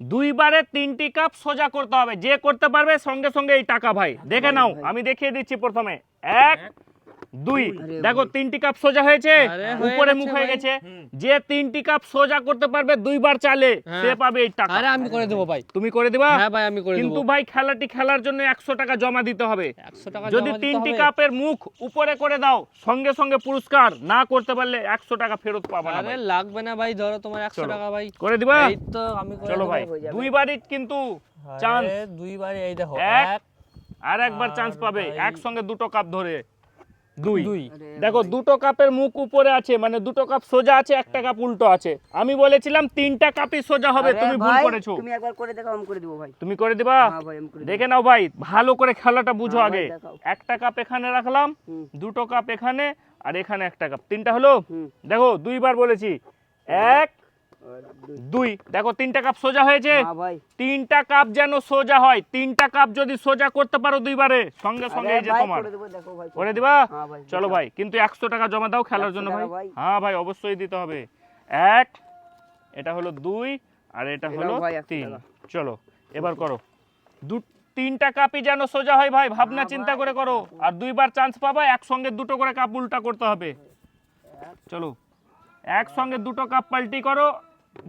দুইবারে তিনটি কাপ সোজা করতে হবে। যে করতে পারবে সঙ্গে সঙ্গে এই টাকা ভাই। দেখে নাও আমি দেখিয়ে দিচ্ছি প্রথমে। এক দুই। দেখো তিনটি কাপ সোজা হয়েছে। উপরে মুখ হয়ে গেছে। যে তিনটি কাপ সোজা করতে পারবে দুইবার চালে হ্যাঁ। সে পাবে এই টাকা। আরে আমি করে দেবো ভাই। তুমি করে দিবা? হ্যাঁ ভাই আমি করে কিন্তু ভাই খেলাটি খেলার জন্য একশো টাকা জমা দিতে হবে। একশো টাকা যদি তিনটি কাপের মুখ উপরে করে দাও সঙ্গে সঙ্গে পুরস্কার না করতে পারলে একশো টাকা ফেরত পাবা না আরে লাগবে না ভাই ধরো তোমার একশো চলো। টাকা ভাই। করে দিবা? এই তো আমি করে চলো ভাই। দুইবারই কিন্তু চান্স আরে দুইবার এই দেখো এক, আর একবার চান্স পাবে। একসঙ্গে দুটো কাপ ধরে। দুই। দেখো দুটো কাপের মুখ উপরে আছে মানে দুটো কাপ সোজা আছে একটা কাপ উল্টো আছে। আমি বলেছিলাম তিনটা কাপই সোজা হবে তুমি ভুল করেছ। তুমি একবার করে দেখাও আমি করে দিব ভাই। তুমি করে দিবা? হ্যাঁ দেখে নাও ভাই ভালো করে খেলাটা বুঝো হ্যাঁ আগে। একটা কাপ এখানে রাখলাম দুটো কাপ এখানে আর এখানে একটা কাপ। তিনটা হলো? দেখো দুইবার বলেছি। এক দুই। দেখো তিনটা কাপ সোজা হয়েছে। হ্যাঁ তিনটা কাপ যেন সোজা হয়। তিনটা কাপ যদি সোজা করতে পারো দুইবারে সঙ্গে সঙ্গে এই যে তোমার। করে দেবো, হ্যাঁ চলো ভাই কিন্তু একশো টাকা জমা দাও খেলার জন্য ভাই। হ্যাঁ ভাই অবশ্যই দিতে হবে। এক এটা হলো দুই আর এটা হলো নাও ভাই, 100 তিন। চলো এবার করো। দু তিনটা কাপই যেন সোজা হয় ভাই ভাবনা চিন্তা করে করো। আর দুইবার চান্স পাবা একসঙ্গে দুটো করে কাপ উল্টা করতে হবে। চলো। একসঙ্গে দুটো কাপ পাল্টি করো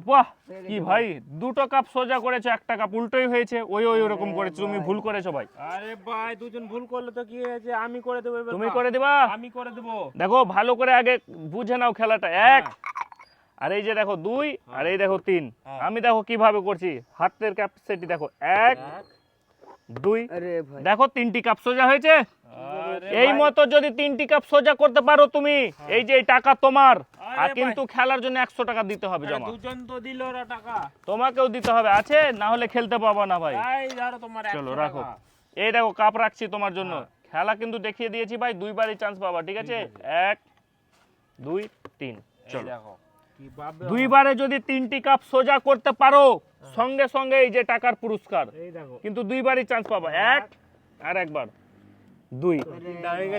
বাহ হয়ে কি ভাই দুটো কাপ সোজা করেছ একটা কাপ উল্টোই হয়েছে ওই ওই ওরকম করেছ তুমি ভুল করেছ ভাই। আরে ভাই দুজন ভুল করলে তো কি হয়েছে? আমি করে দেবো তুমি করে দিবা? আমি করে দেবো। দেখো ভালো করে আগে বুঝে নাও খেলাটা। এক আর এই যে দেখো দুই আর এই দেখো তিন। হ্যাঁ। আমি দেখো কীভাবে করছি হাতের ক্যাপাসিটি দেখো। এক দুই। দেখো তিনটি কাপ সোজা হয়েছে? এই মতো যদি তিনটি কাপ সোজা করতে পারো তুমি এই যে এই টাকা তোমার আরে কিন্তু খেলার জন্য একশো টাকা দিতে হবে জমা। দুজন তো দিল টাকা। তোমাকেও দিতে হবে আছে? না হলে খেলতে পাবো না ভাই। এই ধরো তোমার চলো রাখো। এই দেখো কাপ রাখছি তোমার জন্য। হ্যাঁ। খেলা কিন্তু দেখিয়ে দিয়েছি ভাই দুইবারই চান্স পাবা ঠিক আছে? এক দুই তিন। চলো। দুইবারে যদি তিনটি কাপ সোজা করতে পারো সঙ্গে সঙ্গে এই যে টাকার পুরস্কার কিন্তু দুইবারই চান্স পাবা। এক। আর একবার। দুই।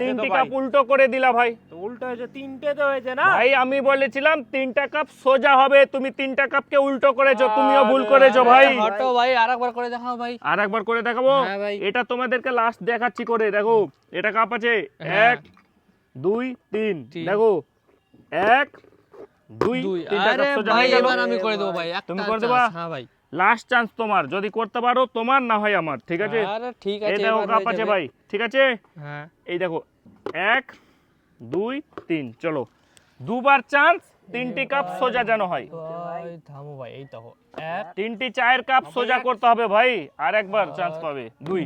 তিনটা হয়ে কাপ উল্টো করে দিলা ভাই। উল্টো হয়েছে তিনটে তো হয়েছে না? ভাই আমি বলেছিলাম তিনটা কাপ সোজা হবে তুমি তিনটা কাপকে উল্টো করেছ তুমিও ভুল করেছ ভাই। হটো ভাই আরেকবার করে দেখাও ভাই। আর একবার করে দেখাবো? হ্যাঁ এটা তোমাদেরকে লাস্ট দেখাচ্ছি করে দেখো। এটা কাপ আছে? হ্যাঁ। এক দুই তিন। দেখো। এক দুই দুই। তিনটা কাপ সোজা হয়ে গেল। আমি করে দেবো ভাই তুমি করে দেবা? হ্যাঁ ভাই। লাস্ট চান্স তোমার। যদি করতে পারো তোমার না হয় আমার ঠিক আছে? আরে ঠিক আছে দেখো কাপ আছে ভাই ঠিক আছে? হ্যাঁ। এই দেখো এক দুই তিন চলো। দুবার চান্স তিনটি কাপ সোজা যেন হয়। থামো ভাই এই তো। তিনটি চায়ের কাপ সোজা করতে হবে ভাই আর একবার চান্স পাবে। দুই।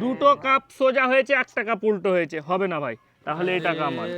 দুটো কাপ সোজা হয়েছে একটা কাপ উল্টো হয়েছে হবে না ভাই। তাহলে এটা টাকা আমার।